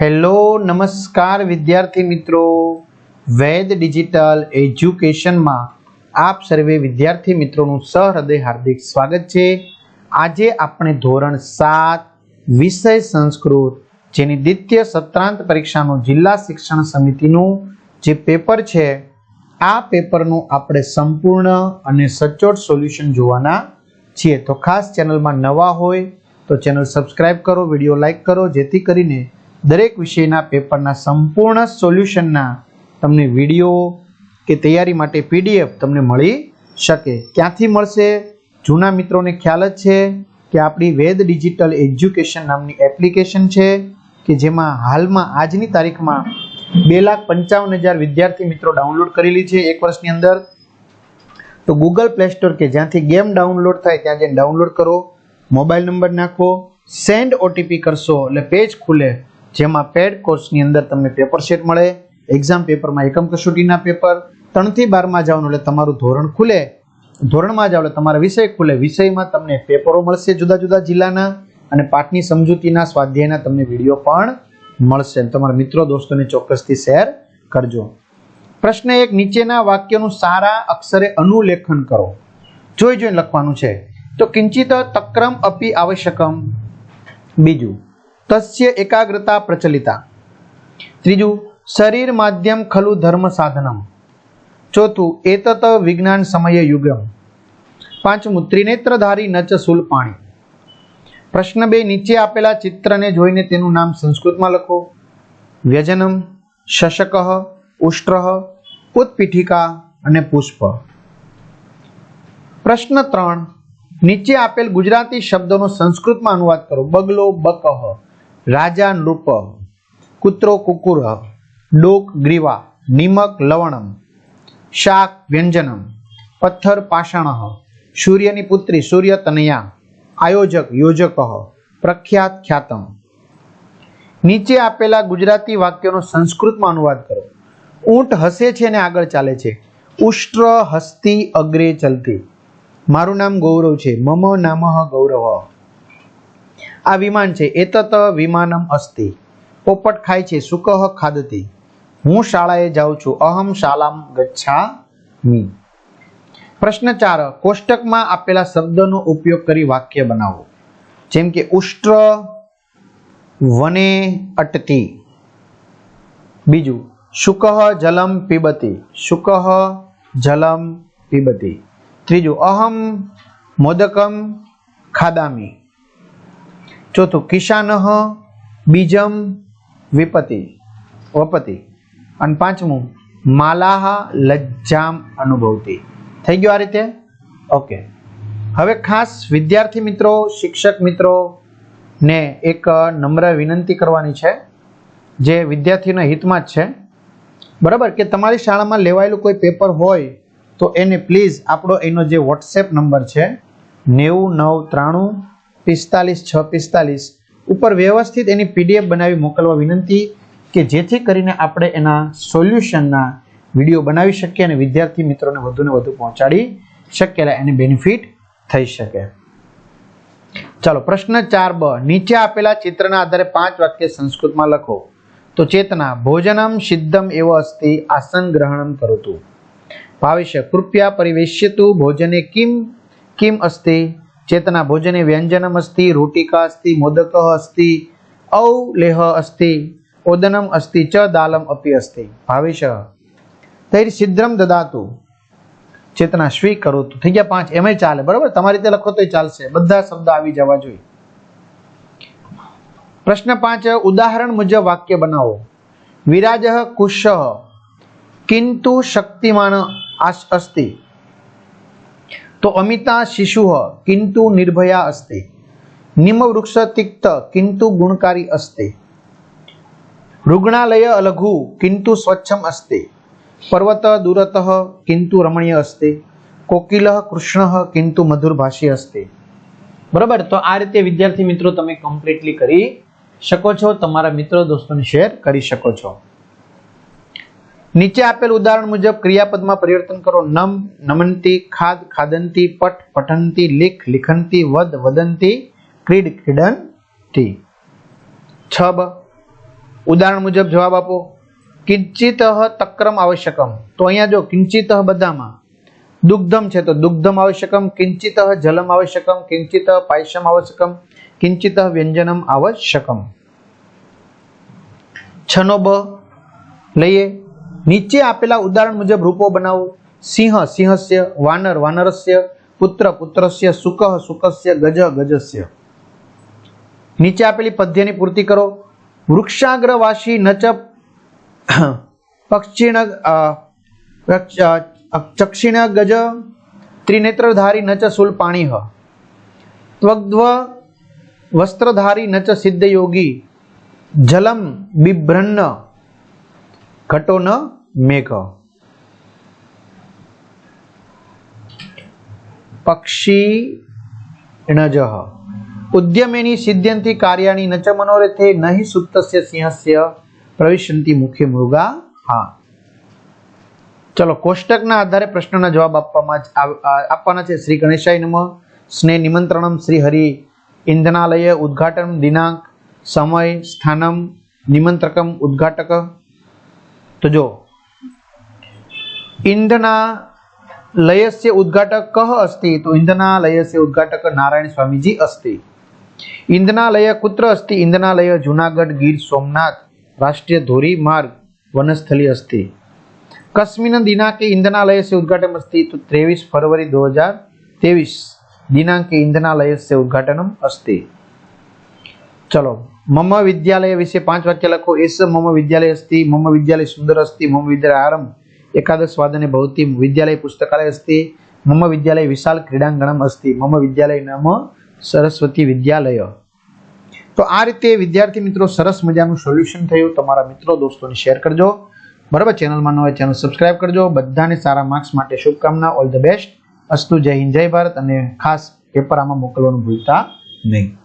Hello, નમસ્કાર વિદ્યાર્થી મિત્રો. વેદ ડિજિટલ એજ્યુકેશનમાં આપ સર્વે વિદ્યાર્થી મિત્રોનું સહૃદય હાર્દિક સ્વાગત છે. આજે આપણે ધોરણ સાત વિષય સંસ્કૃત, જેની દ્વિતીય સત્રાંત પરીક્ષાનું જિલ્લા શિક્ષણ સમિતિનું જે પેપર છે, આ પેપરનું આપણે સંપૂર્ણ અને સચોટ સોલ્યુશન જોવાના છીએ. તો ખાસ ચેનલમાં નવા હોય તો ચેનલ સબસ્ક્રાઈબ કરો, વીડિયો લાઈક કરો, જેથી કરીને દરેક વિષયના પેપરના સંપૂર્ણ સોલ્યુશનના તમને વીડિયો કે તૈયારી માટે પીડીએફ તમને મળી શકે. ક્યાંથી મળશે? જૂના મિત્રોને ખ્યાલ જ છે કે આપણી વેદ ડિજિટલ એજ્યુકેશન નામની એપ્લિકેશન છે કે જેમાં હાલમાં આજની તારીખમાં બે લાખ પંચાવન હજાર વિદ્યાર્થી મિત્રો ડાઉનલોડ કરેલી છે એક વર્ષની અંદર. તો ગૂગલ પ્લે સ્ટોર કે જ્યાંથી ગેમ ડાઉનલોડ થાય ત્યાં જઈને ડાઉનલોડ કરો. મોબાઈલ નંબર નાખો. સેન્ડ ઓટીપી કરશો એટલે પેજ ખુલે. જેમાં પેડ કોર્સની અંદર તમને પેપર શેટ મળે એક્ઝામ પેપરમાં એકમ કસોટીના પેપર ત્રણથી બારમાં જવાનું એટલે તમારું ધોરણ ખુલે. ધોરણમાં જાવ એટલે તમારા વિષય ખુલે. વિષયમાં તમને પેપરો મળશે જુદા જુદા જિલ્લાના અને પાઠની સમજૂતીના સ્વાધ્યાયના તમને વીડિયો પણ મળશે. તમારા મિત્રો દોસ્તોને ચોક્કસથી શેર કરજો. પ્રશ્ન એક, નીચેના વાક્યનું સારા અક્ષરે અનુલેખન કરો. જોઈ જોઈને લખવાનું છે. તો કિંચિત તક્રમ અપી આવશ્યકમ. બીજું તસ્ય એકાગ્રતા પ્રચલિતા. ત્રીજું, શરીર માધ્યમ ખલુ ધર્મ સાધનમ. ચોથું, એતત વિજ્ઞાન સમય યુગમ. પાંચમું, ત્રિનેત્રધારી નચ શુલપાણી. પ્રશ્ન બે, નીચે આપેલા ચિત્રને જોઈને તેનું નામ સંસ્કૃતમાં લખો. વ્યજનમ, શશક, ઉષ્ટ્ર, ઉત્પીઠિકા અને પુષ્પ. પ્રશ્ન ત્રણ, નીચે આપેલ ગુજરાતી શબ્દોનો સંસ્કૃતમાં અનુવાદ કરો. બગલો બકહ રાજા નૃપ, કૂતરો કુકુર, ડોક ગ્રીવા, નિમક લવણમ, શાક વ્યંજનમ, પથ્થર પાષાણ, સૂર્યની પુત્રી સૂર્ય તનયા, આયોજક યોજક, પ્રખ્યાત ખ્યાતમ. નીચે આપેલા ગુજરાતી વાક્યોનો સંસ્કૃતમાં અનુવાદ કરો. ઊંટ હસે છે ને આગળ ચાલે છે. ઉષ્ટ્ર હસ્તી અગ્રે ચલતી. મારું નામ ગૌરવ છે. મમ નામ ગૌરવ. આ વિમાન છે. એતત વિમાનમ અસ્તિ. પોપટ ખાય છે, સુકહ ખાદતી. હું શાળાએ જાઉં છું, અહમ શાલામ ગચ્છામિ. પ્રશ્ન ચાર, કોષ્ટકમાં આપેલા શબ્દનો ઉપયોગ કરી વાક્ય બનાવો. જેમ કે, ઉષ્ટ્ર વને અટતી. બીજું શુકહ જલમ પીબતી. શુકહ જલમ પીબતી. ત્રીજું, અહમ મોદકમ ખાદામી. ચોથું કિશાનહ બીજમ વિપતિ વપતિ અને પાંચમું, માલાહ લજ્જામ અનુભવતી. થઈ ગયું આ રીતે? ઓકે. હવે ખાસ વિદ્યાર્થી મિત્રો, શિક્ષક મિત્રો ને એક નમ્ર વિનંતી કરવાની છે, જે વિદ્યાર્થીના હિતમાં જ છે. બરાબર? કે તમારી શાળામાં લેવાયેલું કોઈ પેપર હોય, તો એને પ્લીઝ આપણો એનો જે વોટ્સએપ નંબર છે, નેવું નવ ત્રાણું પિસ્તાલીસ, છ પિસ્તાલીસ ઉપર વ્યવસ્થિત એની પીડીએફ બનાવી મોકલવા વિનંતી કે જેથી કરીને આપણે એના સોલ્યુશનના વીડિયો બનાવી શકીએ અને વિદ્યાર્થી મિત્રોને વધુને વધુ પહોંચાડી શકીએ એની બેનિફિટ થઈ શકે. ચાલો, પ્રશ્ન ચાર બ, નીચે આપેલા ચિત્રના આધારે પાંચ વાક્ય સંસ્કૃતમાં લખો. તો ચેતના, ભોજનમ સિદ્ધમ એવો અસ્તિ આસન ગ્રહણમ કરોતુ. ભાવિષ્ય, કૃપયા પરિવેશ્યતુ ભોજને કિમ કિમ અસ્તિ ચેતના ભોજને વ્યંજનમ અસ્તિ, રોટિકા અસ્તિ, મોદક અસ્તિ ઔ લેહ અસ્તિ, ઓદનમ અસ્તિ, ચ દાલમ અપી અસ્તિ. ભાવિષ્ય તૈર સિદ્ધમ દદાતુ. ચેતના સ્વીકરોતુ થઈ ગયા પાંચ. એમય ચાલે. બરાબર? તમારી રીતે લખો તોય ચાલશે. બધા શબ્દ આવી જવા જોઈએ. પ્રશ્ન પાંચ. ઉદાહરણ મુજબ વાક્ય બનાવો. વિરાજ કુશ. કિંતુ શક્તિમાન અસ્તિ. તો અમિતા શિશુ કિંતુ નિર્ભયા અસ્તે. નિમ વૃક્ષ તિક્ત કિંતુ ગુણકારી અસ્તે. રુગ્ણાલય અલઘુ કિંતુ સ્વચ્છમ અસ્તે. પર્વત દૂરત કિંતુ રમણીય અસ્તે. કોકિલ કૃષ્ણ કિંતુ મધુરભાષી અસ્તે. બરાબર, તો આ રીતે વિદ્યાર્થી મિત્રો તમે કમ્પ્લીટલી કરી શકો છો. તમારા મિત્રો, દોસ્તોને શેર કરી શકો છો. નીચે આપેલ ઉદાહરણ મુજબ ક્રિયાપદમાં પરિવર્તન કરો. નમ નમનતી ખાદ, ખાદંતી, પટ, પઠંતી, લિખ, લિખંતી, વદ, વદંતી, ક્રીડ, ક્રીડંતી. છ બ. ઉદાહરણ મુજબ જવાબ આપો. કિંચિત તક્રમ આવશ્યકમ. તો અહીંયા જો કિંચિત બધામાં દુગ્ધમ છે તો દુગ્ધમ આવશ્યકમ, કિંચિત જલમ આવશ્યકમ, કિંચિત પાયસમ આવશ્યકમ, કિંચિત વ્યંજનમ આવશ્યકમ. છનો બ. લઈએ. નીચે આપેલા ઉદાહરણ મુજબ રૂપો બનાવો. સિંહ, સિંહસ્ય, વાનર, વાનરસ્ય, પુત્ર, પુત્રસ્ય, સુકહ, સુકસ્ય, ગજ, ગજસ્ય. નીચે આપેલી પદ્યની પૂર્તિ કરો. વૃક્ષાગ્રવાસી નચ પક્ષિણ ચક્ષિણ, ગજ, ત્રિનેત્રધારી, નચ શૂલપાણી હ ત્વગ્ધ્વ, વસ્ત્રધારી, નચ સિદ્ધ યોગી જલમ, બિભ્રન્ન. ઘટો ન મેઘ. પક્ષી ણજઃ. ઉદ્યમેની સિદ્ધ્યંતિ કાર્યાણી ન ચ મનોરથે નહિ સુપ્તસ્ય સિંહસ્ય પ્રવિશંતિ મુખ્ય મૃગા. હા. ચલો, કોષ્ટકના આધારે પ્રશ્નના જવાબ આપવામાં આપવાના છે. શ્રી ગણેશાય નમઃ. સ્નેહ નિમંત્રણમ શ્રી હરિ ઇંધનાલય ઉદ્ઘાટન દિનાંક. સમય, સ્થાનમ, નિમંત્રકમ ઉદ્ઘાટક. તો જો ઇન્દ્રના લયસ્ય ઉદ્ઘાટક કહ અસ્તિ? તો ઇન્દ્રના લયસ્ય ઉદ્ઘાટક નારાયણ સ્વામીજી અસ્તિ. ઇન્દ્રના લય કુત્ર અસ્તિ? ઇન્દ્રના લય જુનાગઢ ગીર સોમનાથ રાષ્ટ્રીય ધોરી માર્ગ વનસ્થલી અસ્તિ. કસ્મિન દિનાંકે ઇંધનાલયસ્ય ઉદ્ઘાટન અસ્તિ? તો ત્રેવીસ ફરવરી દો હજાર ત્રેવીસ દિનાંકે ઇંધનાલયસ્ય ઉદ્ઘાટનમ અસ્તિ. ચલો મમ વિદ્યાલય વિશે પાંચ વાક્ય લખો એસ મમ વિદ્યાલય અસ્તિ મમ વિદ્યાલય સુંદર અસ્તિ મમ વિદ્યાલય આરંભ એકાદશ વાદને ભવતી વિદ્યાલય પુસ્તકાલય અસ્તિ મમ વિદ્યાલય વિશાલ ક્રીડાંગણમ અસ્તિ મમ વિદ્યાલય નામ સરસ્વતી વિદ્યાલય તો આ રીતે વિદ્યાર્થી મિત્રો સરસ મજાનું સોલ્યુશન થયું. તમારા મિત્રો, દોસ્તોને શેર કરજો. બરાબર ચેનલમાં ન હોય ચેનલ સબસ્ક્રાઇબ કરજો. બધાને સારા માર્ક્સ માટે શુભકામના. ઓલ ધ બેસ્ટ અસ્તુ, જય હિન્દ, જય ભારત. અને ખાસ પેપર આમાં મોકલવાનું ભૂલતા નહીં.